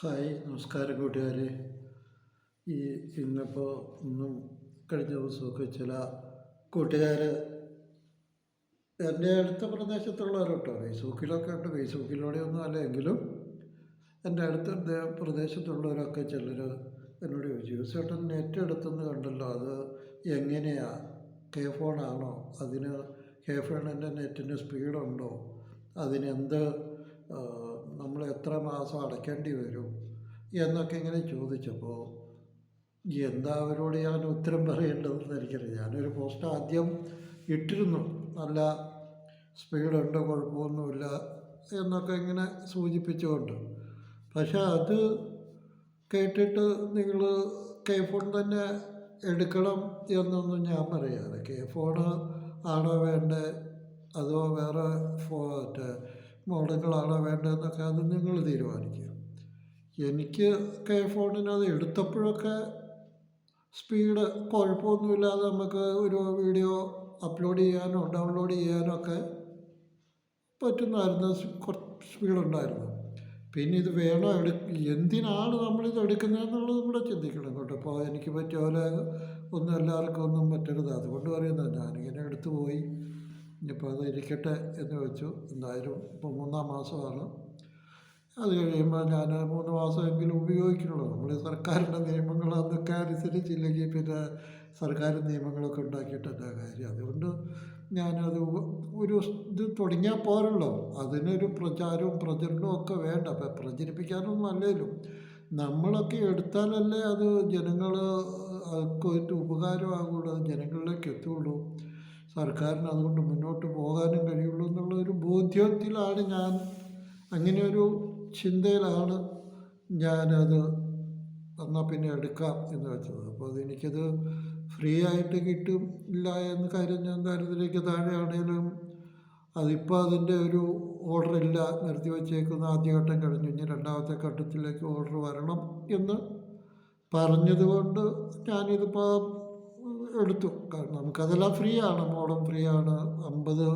Hi നമസ്കാരം കൂട്ടുകാരെ. ഈ ഇന്നിപ്പോൾ ഇന്നും കഴിഞ്ഞ ദിവസമൊക്കെ ചില കൂട്ടുകാർ എന്റെ അടുത്ത പ്രദേശത്തുള്ളവർ കേട്ടോ ഫേസ്ബുക്കിലൊക്കെ ഉണ്ട്. ഫേസ്ബുക്കിലൂടെ ഒന്നും അല്ല എങ്കിലും എന്റെ അടുത്ത പ്രദേശത്തുള്ളവരൊക്കെ ചിലർ എന്നോട് ചോദിച്ചു. ചേട്ടൻ നെറ്റ് എടുത്തെന്ന് കണ്ടല്ലോ. അത് എങ്ങനെയാണ് കെ ഫോണാണോ? അതിന് കെ ഫോണിന്റെ നെറ്റിന് സ്പീഡുണ്ടോ? അതിനെന്ത് നമ്മൾ എത്ര മാസം അടയ്ക്കേണ്ടി വരും എന്നൊക്കെ ഇങ്ങനെ ചോദിച്ചപ്പോൾ എന്താ അവരോട് ഞാൻ ഉത്തരം പറയേണ്ടതെന്ന് എനിക്കറിയാം ഞാനൊരു പോസ്റ്റ് ആദ്യം ഇട്ടിരുന്നു. നല്ല സ്പീഡുണ്ട് കുഴപ്പമൊന്നുമില്ല എന്നൊക്കെ ഇങ്ങനെ സൂചിപ്പിച്ചുകൊണ്ട്. പക്ഷേ അത് കേട്ടിട്ട് നിങ്ങൾ കെ ഫോൺ തന്നെ എടുക്കണം എന്നൊന്നും ഞാൻ പറയാറ് കെ ഫോണ് ആണോ വേണ്ടത്? അതോ വേറെ ഫോ മോഡലുകളാണോ വേണ്ടതെന്നൊക്കെ അത് നിങ്ങൾ തീരുമാനിക്കുക. എനിക്ക് കെ ഫോണിനത് എടുത്തപ്പോഴൊക്കെ സ്പീഡ് കുഴപ്പമൊന്നുമില്ലാതെ നമുക്ക് ഒരു വീഡിയോ അപ്ലോഡ് ചെയ്യാനോ ഡൗൺലോഡ് ചെയ്യാനോ ഒക്കെ പറ്റുന്നതായിരുന്നു കുറച്ച് സ്പീഡുണ്ടായിരുന്നു. പിന്നെ ഇത് വേണോ എടു എന്തിനാണ് നമ്മളിത് എടുക്കുന്നതെന്നുള്ളത് കൂടെ ചിന്തിക്കണം കേട്ടോ. ഇപ്പോൾ എനിക്ക് പറ്റിയ പോലെ ഒന്നും എല്ലാവർക്കും ഒന്നും പറ്റരുത്. അതുകൊണ്ട് പറയുന്നത് ഞാനിങ്ങനെ എടുത്തു പോയി ഇനിയിപ്പോൾ അത് ഇരിക്കട്ടെ എന്ന് വെച്ചു. എന്തായാലും ഇപ്പോൾ മൂന്നാം മാസമാണ്. അത് കഴിയുമ്പോൾ ഞാൻ മൂന്ന് മാസമെങ്കിലും ഉപയോഗിക്കുള്ളൂ. നമ്മൾ സർക്കാരിന്റെ നിയമങ്ങൾ അതൊക്കെ അനുസരിച്ചില്ലെങ്കിൽ പിന്നെ സർക്കാർ നിയമങ്ങളൊക്കെ ഉണ്ടാക്കിയിട്ട് എന്താ കാര്യം? അതുകൊണ്ട് ഞാനത് ഒരു ഇത് തുടങ്ങിയാൽ പോരല്ലോ. അതിനൊരു പ്രചാരവും പ്രചരണവും ഒക്കെ വേണ്ട. അപ്പം പ്രചരിപ്പിക്കാനൊന്നും അല്ലേലും. നമ്മളൊക്കെ എടുത്താലല്ലേ അത് ജനങ്ങൾ ഒരു ഉപകാരമാകുള്ളൂ. അത് ജനങ്ങളിലേക്ക് എത്തുള്ളൂ. സർക്കാരിന് അതുകൊണ്ട് മുന്നോട്ട് പോകാനും കഴിയുള്ളൂ എന്നുള്ള ഒരു ബോധ്യത്തിലാണ് ഞാൻ. അങ്ങനെ ഒരു ചിന്തയിലാണ് ഞാനത് എന്നാൽ പിന്നെ എടുക്കാം എന്ന് വെച്ചത്. അപ്പോൾ അതെനിക്കത് ഫ്രീ ആയിട്ട് കിട്ടും ഇല്ല എന്ന കാര്യം ഞാൻ ദാരിദ്ര്യക്ക് താഴെയാണേലും അതിപ്പോൾ അതിന്റെ ഒരു ഓർഡർ ഇല്ല നിർത്തി വച്ചേക്കുന്ന ആദ്യഘട്ടം കഴിഞ്ഞു. ഇനി രണ്ടാമത്തെ ഘട്ടത്തിലേക്ക് ഓർഡർ വരണം എന്ന് പറഞ്ഞതുകൊണ്ട് ഞാനിതിപ്പോൾ എടുത്തു. കാരണം നമുക്കതെല്ലാം ഫ്രീ ആണ് മോഡം ഫ്രീ ആണ് അമ്പത്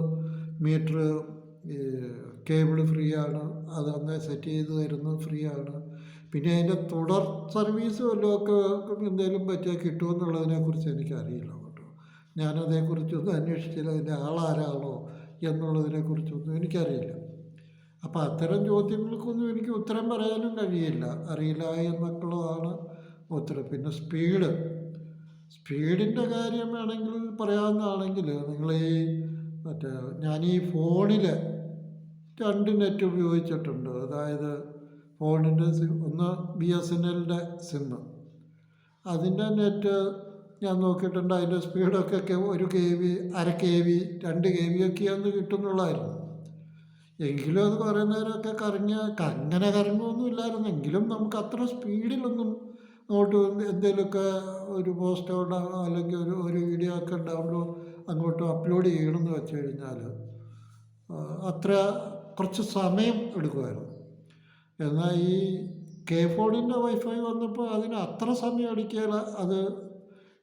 മീറ്റർ കേബിൾ ഫ്രീ ആണ് അത് അന്ന് സെറ്റ് ചെയ്ത് തരുന്നത് ഫ്രീ ആണ് പിന്നെ അതിന്റെ തുടർ സർവീസ് വല്ലതൊക്കെ എന്തെങ്കിലും പറ്റിയാൽ കിട്ടുമെന്നുള്ളതിനെക്കുറിച്ച് എനിക്കറിയില്ല കേട്ടോ. ഞാനതേക്കുറിച്ചൊന്നും അന്വേഷിച്ചില്ല. അതിന്റെ ആളാരാണോ എന്നുള്ളതിനെക്കുറിച്ചൊന്നും എനിക്കറിയില്ല. അപ്പോൾ അത്തരം ചോദ്യങ്ങൾക്കൊന്നും എനിക്ക് ഉത്തരം പറയാനും കഴിയില്ല. അറിയില്ല എന്നൊക്കെയുള്ളതാണ് ഉത്തരം. പിന്നെ സ്പീഡ്. സ്പീഡിന്റെ കാര്യം വേണമെങ്കിൽ പറയാവുന്നതാണെങ്കിൽ നിങ്ങൾ ഈ മറ്റേ ഞാൻ ഈ ഫോണിൽ രണ്ട് നെറ്റ് ഉപയോഗിച്ചിട്ടുണ്ട്. അതായത് ഫോണിന്റെ സിം ഒന്ന് ബി എസ് എൻ എല്ലിന്റെ സിം. അതിന്റെ നെറ്റ് ഞാൻ നോക്കിയിട്ടുണ്ട്. അതിന്റെ സ്പീഡൊക്കെ ഒക്കെ ഒരു കെ ബി അര കെ ബി രണ്ട് കെ ബി ഒക്കെയാന്ന് കിട്ടുന്നുള്ളായിരുന്നു എങ്കിലും അത് കുറേ നേരമൊക്കെ കറങ്ങിയ അങ്ങനെ കറങ്ങുമൊന്നും ഇല്ലായിരുന്നു എങ്കിലും നമുക്ക് അത്ര സ്പീഡിലൊന്നും അങ്ങോട്ട് എന്തെങ്കിലുമൊക്കെ ഒരു പോസ്റ്റോ അല്ലെങ്കിൽ ഒരു ഒരു വീഡിയോ ഒക്കെ ഡൗൺലോഡ് അങ്ങോട്ട് അപ്ലോഡ് ചെയ്യണമെന്ന് വെച്ച് കഴിഞ്ഞാൽ അത്ര കുറച്ച് സമയം എടുക്കുമായിരുന്നു. എന്നാൽ ഈ കെ ഫോണിന്റെ വൈഫൈ വന്നപ്പോൾ അതിന് അത്ര സമയം എടുക്കിയാൽ അത്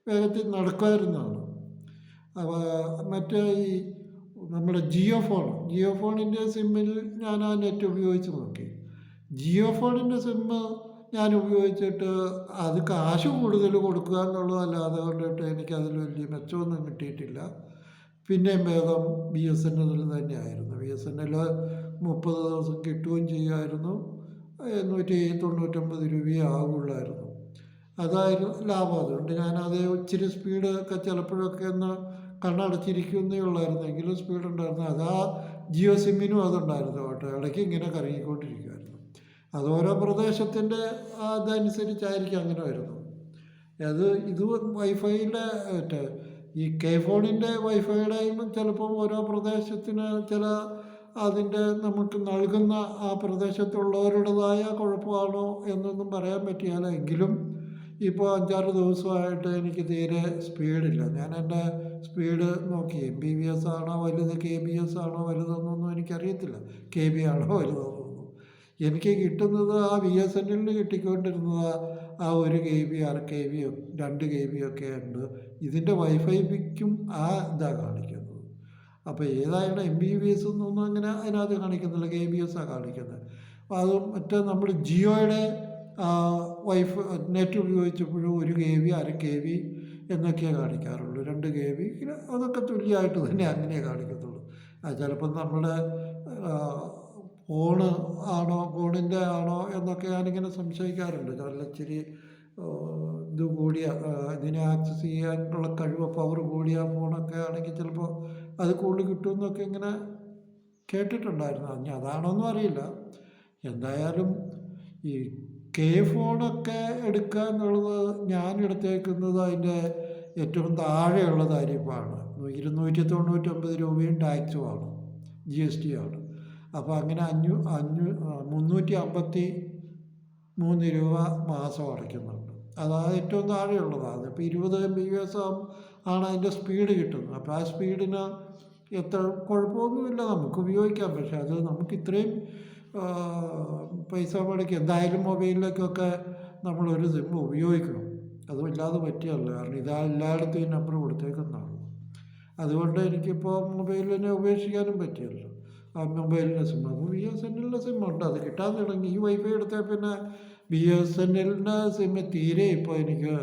വേഗത്തിൽ നടക്കുമായിരുന്നതാണ് അപ്പോൾ മറ്റേ ഈ നമ്മുടെ ജിയോ ഫോൺ ജിയോ ഫോണിന്റെ സിമ്മിൽ ഞാൻ ആ നെറ്റ് ഉപയോഗിച്ച് നോക്കി. ജിയോ ഫോണിന്റെ സിമ്മ് ഞാൻ ഉപയോഗിച്ചിട്ട് അത് കാശ് കൂടുതൽ കൊടുക്കുക എന്നുള്ളതല്ലാതെ കൊണ്ടിട്ട് എനിക്കതിൽ വലിയ മെച്ചമൊന്നും കിട്ടിയിട്ടില്ല. പിന്നെയും ഭേദം ബി എസ് എൻ എല്ലിൽ തന്നെയായിരുന്നു. ബി എസ് എൻ എൽ മുപ്പത് ദിവസം കിട്ടുകയും ചെയ്യുമായിരുന്നു. നൂറ്റി തൊണ്ണൂറ്റൊമ്പത് രൂപയേ ആകുള്ളായിരുന്നു അതായിരുന്നു ലാഭം. അതുകൊണ്ട് ഞാനത് ഇച്ചിരി സ്പീഡ് ഒക്കെ ചിലപ്പോഴൊക്കെ ഒന്ന് കണ്ണടച്ചിരിക്കുന്നേ ഉള്ളായിരുന്നു. എങ്കിലും സ്പീഡ് ഉണ്ടായിരുന്നു. അതാ ജിയോ സിമ്മിനും അതുണ്ടായിരുന്നു കേട്ടോ. ഇടയ്ക്ക് ഇങ്ങനെ കറങ്ങിക്കൊണ്ടിരിക്കുമായിരുന്നു അത് ഓരോ പ്രദേശത്തിന്റെ അതനുസരിച്ചായിരിക്കും അങ്ങനെ വരുന്നത്. അത് ഇത് വൈഫൈയുടെ ഈ കെ ഫോണിന്റെ വൈഫൈയുടെയും ചിലപ്പോൾ ഓരോ പ്രദേശത്തിന് ചില അതിന്റെ നമുക്ക് നൽകുന്ന ആ പ്രദേശത്തുള്ളവരുടേതായ കുഴപ്പമാണോ എന്നൊന്നും പറയാൻ പറ്റിയാല എങ്കിലും ഇപ്പോൾ അഞ്ചാറ് ദിവസമായിട്ട് എനിക്ക് തീരെ സ്പീഡില്ല. ഞാൻ എന്റെ സ്പീഡ് നോക്കി. എം ബി ബി എസ് ആണോ വലുത്? കെ ബി എസ് ആണോ വലുതെന്നൊന്നും എനിക്കറിയത്തില്ല. കെ ബി ആണോ വലുതെന്നൊന്നും എനിക്ക് കിട്ടുന്നത് ആ ബി എസ് എൻ എല്ലിന് കിട്ടിക്കൊണ്ടിരുന്നത് ആ ഒരു കെ ബി അര കെ ബി രണ്ട് കെ ബി ഒക്കെ ഉണ്ട്. ഇതിന്റെ വൈഫൈക്കും ആ ഇതാണ് കാണിക്കുന്നത്. അപ്പോൾ ഏതായാലും എം ബി ബി എസ് ഒന്നും അങ്ങനെ അതിനകത്ത് കാണിക്കുന്നില്ല. കെ ബി എസ് ആണ് കാണിക്കുന്നത് അത് മറ്റേ നമ്മൾ ജിയോയുടെ വൈഫ് നെറ്റ് ഉപയോഗിച്ചപ്പോഴും ഒരു കെ ബി അര കെ ബി എന്നൊക്കെയേ കാണിക്കാറുള്ളൂ. രണ്ട് കെ ബി അതൊക്കെ തുല്യമായിട്ട് തന്നെ അങ്ങനെയാണ് കാണിക്കത്തുള്ളൂ. ചിലപ്പം നമ്മുടെ ഫോണ് ആണോ ഫോണിന്റെ ആണോ എന്നൊക്കെ ഞാനിങ്ങനെ സംശയിക്കാറുണ്ട്. നല്ല ഇച്ചിരി ഇത് കൂടിയ ഇതിനെ ആക്സസ് ചെയ്യാനുള്ള കഴിവ് പവർ കൂടിയ ഫോണൊക്കെ ആണെങ്കിൽ ചിലപ്പോൾ അത് കൂടുതൽ കിട്ടുമെന്നൊക്കെ ഇങ്ങനെ കേട്ടിട്ടുണ്ടായിരുന്നു. അഞ്ഞ അതാണോന്നും അറിയില്ല. എന്തായാലും ഈ കെ ഫോണൊക്കെ എടുക്കുക എന്നുള്ളത് ഞാൻ എടുത്തേക്കുന്നത് അതിന്റെ ഏറ്റവും താഴെയുള്ള താരിഫാണ് ഇരുന്നൂറ്റി തൊണ്ണൂറ്റൊമ്പത് രൂപയും ടാക്സുമാണ് ജി എസ് ടി ആണ്. അപ്പോൾ അങ്ങനെ അഞ്ഞൂ അഞ്ഞൂ മുന്നൂറ്റി അമ്പത്തി മൂന്ന് രൂപ മാസം അടയ്ക്കുന്നുണ്ട്. അതാണ് ഏറ്റവും താഴെയുള്ളതാണ്. ഇപ്പോൾ ഇരുപത് എം ബി എസ് ആണ് അതിന്റെ സ്പീഡ് കിട്ടുന്നത്. അപ്പോൾ ആ സ്പീഡിന് എത്ര കുഴപ്പമൊന്നുമില്ല നമുക്ക് ഉപയോഗിക്കാം. പക്ഷേ അത് നമുക്ക് ഇത്രയും പൈസ മുടക്കി എന്തായാലും മൊബൈലിലേക്കൊക്കെ നമ്മളൊരു സിം ഉപയോഗിക്കണം. അതും ഇല്ലാതെ പറ്റിയല്ല കാരണം ഇതാ എല്ലായിടത്തും ഈ നമ്പർ കൊടുത്തേക്കുന്നതാണ്. അതുകൊണ്ട് എനിക്കിപ്പോൾ മൊബൈലിനെ ഉപേക്ഷിക്കാനും പറ്റിയല്ലോ. മൊബൈലിന്റെ സിം. അപ്പോൾ ബി എസ് എൻ എല്ലിന്റെ സിം ഉണ്ട്. അത് കിട്ടാൻ തുടങ്ങി. ഈ വൈഫൈ എടുത്താൽ പിന്നെ ബി എസ് എൻ എല്ലിന്റെ സിമ്മ് തീരെ ഇപ്പോൾ എനിക്ക്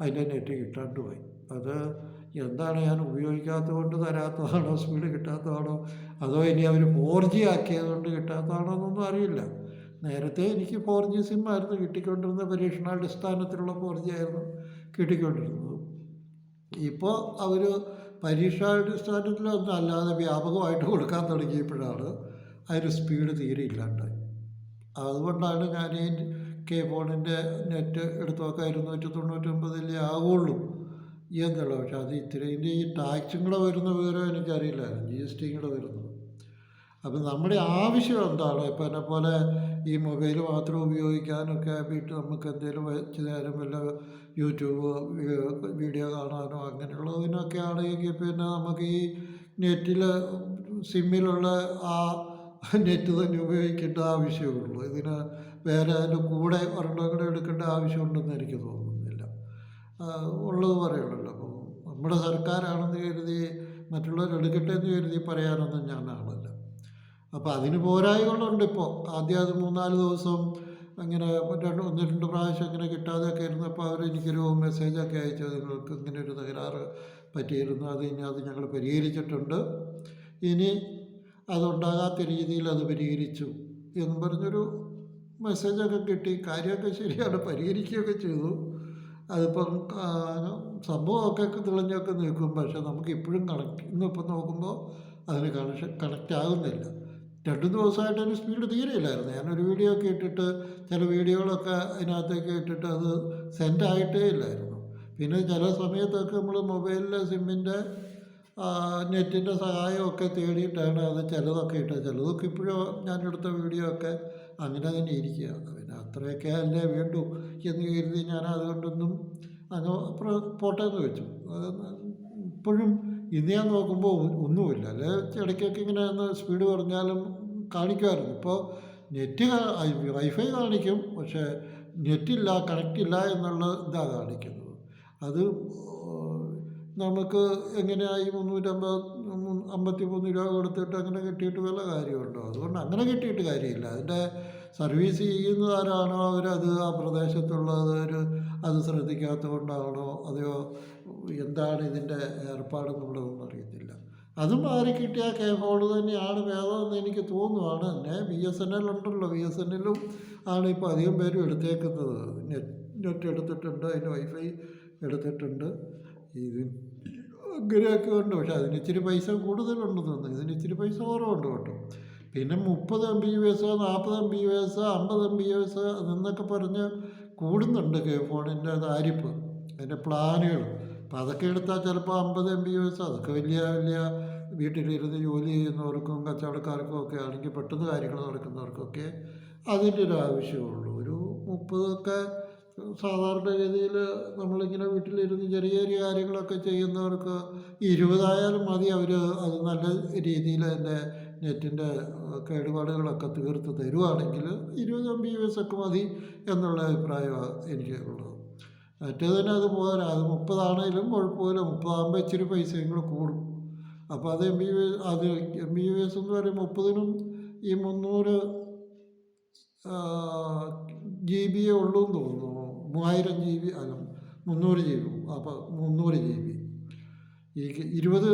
അതിന്റെ നെറ്റ് കിട്ടാണ്ട് പോയി. അത് എന്താണ് ഞാൻ ഉപയോഗിക്കാത്തത് കൊണ്ട് തരാത്തതാണോ? സ്പീഡ് കിട്ടാത്തതാണോ? അതോ ഇനി അവർ ഫോർ ജി ആക്കിയത് കൊണ്ട് കിട്ടാത്തതാണോ എന്നൊന്നും അറിയില്ല. നേരത്തെ എനിക്ക് ഫോർ ജി സിം ആയിരുന്നു കിട്ടിക്കൊണ്ടിരുന്ന പരീക്ഷണാടിസ്ഥാനത്തിലുള്ള ഫോർ ജി ആയിരുന്നു കിട്ടിക്കൊണ്ടിരുന്നത്. ഇപ്പോൾ അവർ പരീക്ഷാടിസ്ഥാനത്തിലൊന്നും അല്ലാതെ വ്യാപകമായിട്ട് കൊടുക്കാൻ തുടങ്ങിയപ്പോഴാണ് അതിന് സ്പീഡ് തീരെ ഇല്ലാണ്ടായി അതുകൊണ്ടാണ് ഞാൻ ഈ കെ ഫോണിന്റെ നെറ്റ് എടുത്തു നോക്കാൻ ഇരുന്നൂറ്റി തൊണ്ണൂറ്റൊമ്പതിലേ ആവുള്ളൂ എന്നുള്ളത്. പക്ഷെ അത് ഇത്രയും ഈ ടാക്സും കൂടെ വരുന്ന വിവരം എനിക്കറിയില്ലായിരുന്നു. ജി എസ് ടിയും കൂടെ വരുന്നത് അപ്പം നമ്മുടെ ആവശ്യം എന്താണ്? ഇപ്പം എന്നെ പോലെ ഈ മൊബൈൽ മാത്രം ഉപയോഗിക്കാനൊക്കെ വീട്ടിൽ നമുക്ക് എന്തെങ്കിലും വെച്ച് നേരം വല്ല യൂട്യൂബ് വീഡിയോ കാണാനോ അങ്ങനെയുള്ളതിനൊക്കെ ആണെങ്കിൽ പിന്നെ നമുക്ക് ഈ നെറ്റിൽ സിമ്മിലുള്ള ആ നെറ്റ് തന്നെ ഉപയോഗിക്കേണ്ട ആവശ്യമുള്ളൂ. ഇതിന് വേറെ അതിന്റെ കൂടെ ഒരെണ്ണം കൂടെ എടുക്കേണ്ട ആവശ്യമുണ്ടെന്ന് എനിക്ക് തോന്നുന്നില്ല. ഉള്ളത് പറയുള്ളൂ അപ്പോൾ നമ്മുടെ സർക്കാരാണെന്ന് കരുതി മറ്റുള്ളവരെടുക്കട്ടെ എന്ന് കരുതി പറയാനൊന്നും ആളല്ല അപ്പോൾ അതിന് പോരായ്മകളുണ്ട് ഇപ്പോൾ ആദ്യം അത് മൂന്നാൽ ദിവസം അങ്ങനെ രണ്ട് ഒന്ന് രണ്ട് പ്രാവശ്യം അങ്ങനെ കിട്ടാതെയൊക്കെ ഇരുന്നപ്പോൾ അവർ എനിക്കൊരു മെസ്സേജൊക്കെ അയച്ചു. നിങ്ങൾക്ക് ഇങ്ങനെ ഒരു തകരാറ് പറ്റിയിരുന്നു. അത് ഇനി അത് ഞങ്ങൾ പരിഹരിച്ചിട്ടുണ്ട്. ഇനി അതുണ്ടാകാത്ത രീതിയിൽ അത് പരിഹരിച്ചു എന്ന് പറഞ്ഞൊരു മെസ്സേജൊക്കെ കിട്ടി. കാര്യമൊക്കെ ശരിയാണ്. പരിഹരിക്കുകയൊക്കെ ചെയ്തു. അതിപ്പം സംഭവമൊക്കെ തെളിഞ്ഞൊക്കെ നിൽക്കും. പക്ഷെ നമുക്ക് ഇപ്പോഴും കണക്ട് ഇന്നിപ്പം നോക്കുമ്പോൾ അതിന് കണക്ഷൻ കണക്റ്റ് ആകുന്നില്ല. രണ്ട് ദിവസമായിട്ട് അതിന് സ്പീഡ് തീരെയില്ലായിരുന്നു. ഞാനൊരു വീഡിയോ ഒക്കെ ഇട്ടിട്ട് ചില വീഡിയോകളൊക്കെ അതിനകത്തേക്ക് ഇട്ടിട്ട് അത് സെൻഡ് ആയിട്ടേ ഇല്ലായിരുന്നു. പിന്നെ ചില സമയത്തൊക്കെ നമ്മൾ മൊബൈലിലെ സിമ്മിന്റെ നെറ്റിന്റെ സഹായമൊക്കെ തേടിയിട്ടാണ് അത് ചിലതൊക്കെ ഇട്ടത്. ചിലതൊക്കെ ഇപ്പോഴും ഞാനെടുത്ത വീഡിയോ ഒക്കെ അങ്ങനെ തന്നെ ഇരിക്കുകയാണ് പിന്നെ അത്രയൊക്കെ അല്ലേ വേണ്ടു എന്ന് കരുതി ഞാൻ അതുകൊണ്ടൊന്നും അങ്ങ് പോട്ടെ എന്ന് വെച്ചു. ഇപ്പോഴും ഇന്ന് ഞാൻ നോക്കുമ്പോൾ ഒന്നുമില്ല. അല്ലെ ഇടയ്ക്കൊക്കെ ഇങ്ങനെ ഒന്ന് സ്പീഡ് കുറഞ്ഞാലും കാണിക്കുമായിരുന്നു. ഇപ്പോൾ നെറ്റ് വൈഫൈ കാണിക്കും പക്ഷേ നെറ്റില്ല കണക്റ്റില്ല എന്നുള്ള ഇതാ കാണിക്കുന്നത്. അത് നമുക്ക് എങ്ങനെയായി മുന്നൂറ്റമ്പത് അമ്പത്തി മൂന്ന് രൂപ കൊടുത്തിട്ട് അങ്ങനെ കിട്ടിയിട്ട് വല്ല കാര്യമുണ്ടോ? അതുകൊണ്ട് അങ്ങനെ കിട്ടിയിട്ട് കാര്യമില്ല. അതിന്റെ സർവീസ് ചെയ്യുന്നതാരാണോ അവരത് ആ പ്രദേശത്തുള്ളവർ അത് ശ്രദ്ധിക്കാത്തത് കൊണ്ടാണോ അതെയോ എന്താണ് ഇതിന്റെ ഏർപ്പാടെന്നുള്ളതൊന്നും അറിയത്തില്ല. അത് മാറി കിട്ടിയ കെ ഫോൺ തന്നെയാണ് ഭേദമെന്ന് എനിക്ക് തോന്നുവാണ്. തന്നെ ബി എസ് എൻ എൽ ഉണ്ടല്ലോ. ബി എസ് എൻ എല്ലും ആണ് ഇപ്പോൾ അധികം പേരും എടുത്തേക്കുന്നത്. നെറ്റ് നെറ്റ് എടുത്തിട്ടുണ്ട്. അതിന്റെ വൈഫൈ എടുത്തിട്ടുണ്ട്. ഇത് അങ്ങനെയൊക്കെ ഉണ്ട് പക്ഷെ അതിന് ഇച്ചിരി പൈസ കൂടുതലുണ്ടെന്ന് തോന്നുന്നു. ഇതിന് ഇച്ചിരി പൈസ കുറവുണ്ട് കേട്ടോ. പിന്നെ മുപ്പത് എം ബി യു എസ് നാൽപ്പത് എം ബി യു എസ് അമ്പത് എം ബി യു എസ് എന്നൊക്കെ പറഞ്ഞ് കൂടുന്നുണ്ട് കെ ഫോണിന്റെ താരിപ്പ് അതിന്റെ പ്ലാനുകൾ. അപ്പം അതൊക്കെ എടുത്താൽ ചിലപ്പോൾ അമ്പത് എം ബി എസ് അതൊക്കെ വലിയ വലിയ വീട്ടിലിരുന്ന് ജോലി ചെയ്യുന്നവർക്കും കച്ചവടക്കാർക്കും ഒക്കെ ആണെങ്കിൽ പെട്ടെന്ന് കാര്യങ്ങൾ നടക്കുന്നവർക്കൊക്കെ അതിന്റെ ഒരു ആവശ്യമുള്ളൂ. ഒരു മുപ്പതൊക്കെ സാധാരണഗതിയിൽ നമ്മളിങ്ങനെ വീട്ടിലിരുന്ന് ചെറിയ ചെറിയ കാര്യങ്ങളൊക്കെ ചെയ്യുന്നവർക്ക് ഇരുപതായാലും മതി അവർ അത് നല്ല രീതിയിൽ അതിന്റെ നെറ്റിന്റെ കേടുപാടുകളൊക്കെ തീർത്ത് തരുവാണെങ്കിൽ ഇരുപത് എം ബി എസ് ഒക്കെ മതി എന്നുള്ള അഭിപ്രായമാണ് എനിക്ക് ഉള്ളത്. മറ്റേതിന് അത് പോരാ. അത് മുപ്പതാണെങ്കിലും കുഴപ്പമില്ല. മുപ്പതാകുമ്പോൾ ഇച്ചിരി പൈസയും കൂടെ കൂടും. അപ്പോൾ അത് എം ബി ബി എസ് അത് എം ബി ബി എസ് എന്ന് പറയും മുപ്പതിനും ഈ മുന്നൂറ് ജി ബിയേ ഉള്ളൂ എന്ന് തോന്നുന്നു. മൂവായിരം ജി ബി അല്ല മുന്നൂറ് ജി ബി അപ്പോൾ മുന്നൂറ് ജി ബി ഈ ഇരുപത്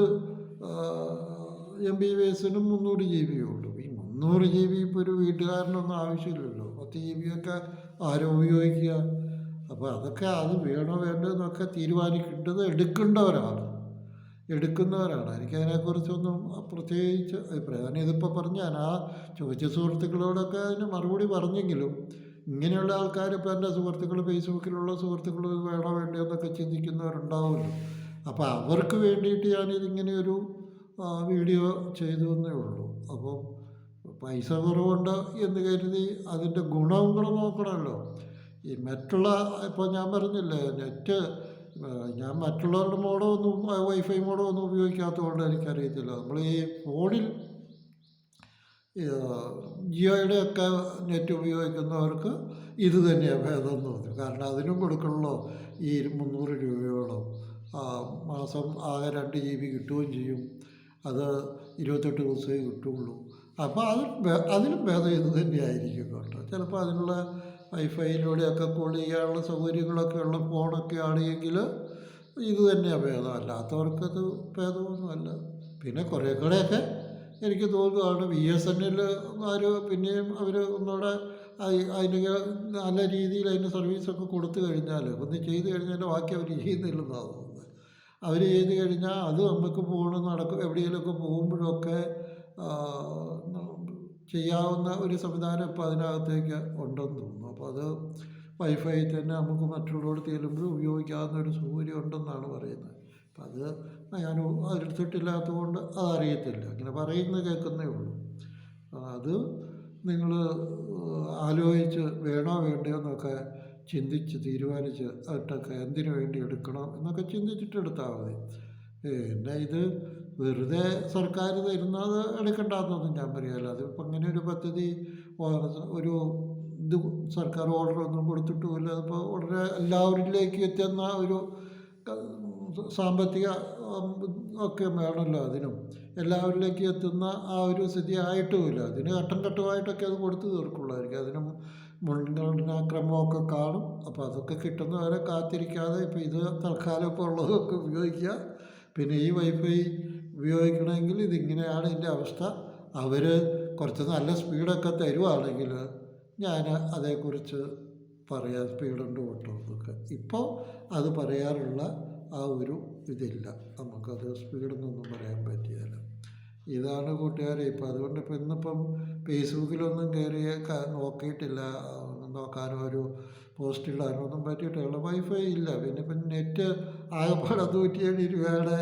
എം ബി ബി എസിനും മുന്നൂറ് ജി ബിയേ ഉള്ളൂ. ഈ മുന്നൂറ് ജി ബി ഇപ്പോൾ ഒരു വീട്ടുകാരനൊന്നും ആവശ്യമില്ലല്ലോ. പത്ത് ജി ബി ഒക്കെ ആരും ഉപയോഗിക്കുക? അപ്പോൾ അതൊക്കെ അത് വേണോ വേണ്ടോ എന്നൊക്കെ തീരുമാനിക്കേണ്ടത് എടുക്കേണ്ടവരാണ്. എടുക്കുന്നവരാണ്. എനിക്കതിനെക്കുറിച്ചൊന്നും പ്രത്യേകിച്ച് അഭിപ്രായം. ഞാൻ ഇതിപ്പോൾ പറഞ്ഞു ഞാൻ ആ ചോദിച്ച സുഹൃത്തുക്കളോടൊക്കെ അതിന് മറുപടി പറഞ്ഞെങ്കിലും ഇങ്ങനെയുള്ള ആൾക്കാർ ഇപ്പോൾ എന്റെ സുഹൃത്തുക്കൾ ഫേസ്ബുക്കിലുള്ള സുഹൃത്തുക്കൾ വേണോ വേണ്ടോ എന്നൊക്കെ ചിന്തിക്കുന്നവരുണ്ടാവുമല്ലോ. അപ്പോൾ അവർക്ക് വേണ്ടിയിട്ട് ഞാനിതിങ്ങനെ ഒരു വീഡിയോ ചെയ്തു എന്നേ ഉള്ളൂ. അപ്പം പൈസ കുറവുണ്ട് എന്ന് കരുതി അതിന്റെ ഗുണങ്ങൾ നോക്കണമല്ലോ. ഈ മറ്റുള്ള ഇപ്പോൾ ഞാൻ പറഞ്ഞില്ലേ നെറ്റ് ഞാൻ മറ്റുള്ളവരുടെ മോഡോ ഒന്നും വൈഫൈ മോഡോ ഒന്നും ഉപയോഗിക്കാത്തതുകൊണ്ട് എനിക്കറിയത്തില്ല. നമ്മൾ ഈ ഫോണിൽ ജിയോയുടെ ഒക്കെ നെറ്റ് ഉപയോഗിക്കുന്നവർക്ക് ഇത് തന്നെയാണ് ഭേദം കാരണം അതിനും കൊടുക്കണല്ലോ ഈ മുന്നൂറ് രൂപയോളം. മാസം ആകെ രണ്ട് ജി ബി കിട്ടുകയും ചെയ്യും. അത് ഇരുപത്തെട്ട് ദിവസമേ കിട്ടുകയുള്ളൂ. അപ്പോൾ അത് അതിനും ഭേദം ഇത് തന്നെയായിരിക്കും കേട്ടോ. ചിലപ്പോൾ അതിനുള്ള വൈഫൈയിലൂടെയൊക്കെ കോൾ ചെയ്യാനുള്ള സൗകര്യങ്ങളൊക്കെ ഉള്ള ഫോണൊക്കെ ആണെങ്കിൽ ഇത് തന്നെയാണ് ഭേദം. അല്ലാത്തവർക്കത് ഭേദമൊന്നുമല്ല. പിന്നെ കുറേ കൂടെയൊക്കെ എനിക്ക് തോന്നുകയാണ് ബി എസ് എൻ എൽ ആര് പിന്നെയും അവർ ഒന്നുകൂടെ അതിന് നല്ല രീതിയിൽ അതിന് സർവീസൊക്കെ കൊടുത്തു കഴിഞ്ഞാൽ ഒന്ന് ചെയ്ത് കഴിഞ്ഞാൽ ബാക്കി അവർ ചെയ്യുന്നില്ലെന്നാണ് തോന്നുന്നത് അവർ ചെയ്ത് കഴിഞ്ഞാൽ അത് നമുക്ക് പോകണം നടക്കും എവിടെയെങ്കിലുമൊക്കെ പോകുമ്പോഴൊക്കെ ചെയ്യാവുന്ന ഒരു സംവിധാനം ഇപ്പോൾ അതിനകത്തേക്ക് ഉണ്ടെന്ന് തോന്നുന്നു. അപ്പോൾ അത് വൈഫൈ തന്നെ നമുക്ക് മറ്റുള്ളവർ ചെല്ലുമ്പോൾ ഉപയോഗിക്കാവുന്ന ഒരു സൗകര്യം ഉണ്ടെന്നാണ് പറയുന്നത്. അപ്പം അത് ഞാൻ എടുത്തിട്ടില്ലാത്തതുകൊണ്ട് അതറിയത്തില്ല അങ്ങനെ പറയുന്നത് കേൾക്കുന്നേ ഉള്ളൂ. അത് നിങ്ങൾ ആലോചിച്ച് വേണോ വേണ്ടയോ എന്നൊക്കെ ചിന്തിച്ച് തീരുമാനിച്ച് അതിട്ടൊക്കെ എന്തിനു വേണ്ടി എടുക്കണം എന്നൊക്കെ ചിന്തിച്ചിട്ട് എടുത്താൽ മതി. പിന്നെ ഇത് വെറുതെ സർക്കാർ തരുന്നത് എടുക്കണ്ടാന്നൊന്നും ഞാൻ പറയുകയല്ല അതിപ്പോൾ അങ്ങനെ ഒരു പദ്ധതി ഒരു ഇത് സർക്കാർ ഓർഡർ ഒന്നും കൊടുത്തിട്ടുമില്ല അതിപ്പോൾ ഉടനെ എല്ലാവരിലേക്ക് എത്തുന്ന ഒരു സാമ്പത്തിക ഒക്കെ വേണമല്ലോ അതിനും. എല്ലാവരിലേക്ക് എത്തുന്ന ആ ഒരു സ്ഥിതി ആയിട്ടുമില്ല അതിന് ഘട്ടം ഘട്ടമായിട്ടൊക്കെ അത് കൊടുത്തു തീർക്കുള്ളായിരിക്കും. അതിനും മുൻഗണനാക്രമമൊക്കെ കാണും. അപ്പോൾ അതൊക്കെ കിട്ടുന്നവരെ കാത്തിരിക്കാതെ ഇപ്പോൾ ഇത് തൽക്കാലം ഇപ്പോൾ ഉള്ളതൊക്കെ ഉപയോഗിക്കുക. പിന്നെ ഈ വൈഫൈ ഉപയോഗിക്കണമെങ്കിൽ ഇതിങ്ങനെയാണ് ഇതിന്റെ അവസ്ഥ. അവർ കുറച്ച് നല്ല സ്പീഡൊക്കെ തരുവാണെങ്കിൽ ഞാൻ അതേക്കുറിച്ച് പറയാൻ സ്പീഡുണ്ട് ഓട്ടോ ഇപ്പോൾ അത് പറയാറുള്ള ആ ഒരു ഇതില്ല. നമുക്കത് സ്പീഡെന്നൊന്നും പറയാൻ പറ്റിയല്ല. ഇതാണ് കൂട്ടുകാരെ ഇപ്പോൾ അതുകൊണ്ട് ഇപ്പം ഇന്നിപ്പം ഫേസ്ബുക്കിലൊന്നും കയറി നോക്കിയിട്ടില്ല. നോക്കാനോ ഒരു പോസ്റ്റ് ഒന്നും പറ്റിയിട്ടില്ല. വൈഫൈ ഇല്ല. പിന്നെ പിന്നെ നെറ്റ് ആകെപ്പാടെ നൂറ്റിയേഴ് രൂപയുടെ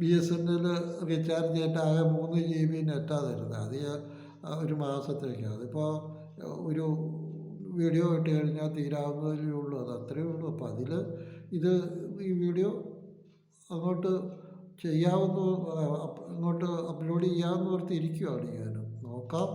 B S N L recharge ചെയ്തിട്ട് ആകെ മൂന്ന് ജി ബി നെറ്റാണ് തരുന്നത്. അത് ഒരു മാസത്തേക്ക് അതിപ്പോൾ ഒരു വീഡിയോ ഇട്ട് കഴിഞ്ഞാൽ തീരാവുന്നതേ ഉള്ളൂ. അത് അത്രയേ ഉള്ളൂ. അപ്പോൾ അതിൽ ഇത് ഈ വീഡിയോ അങ്ങോട്ട് ചെയ്യാവുന്ന അങ്ങോട്ട് അപ്ലോഡ് ചെയ്യാമെന്ന് ഇരിക്കുകയാണ് ഞാൻ നോക്കാം.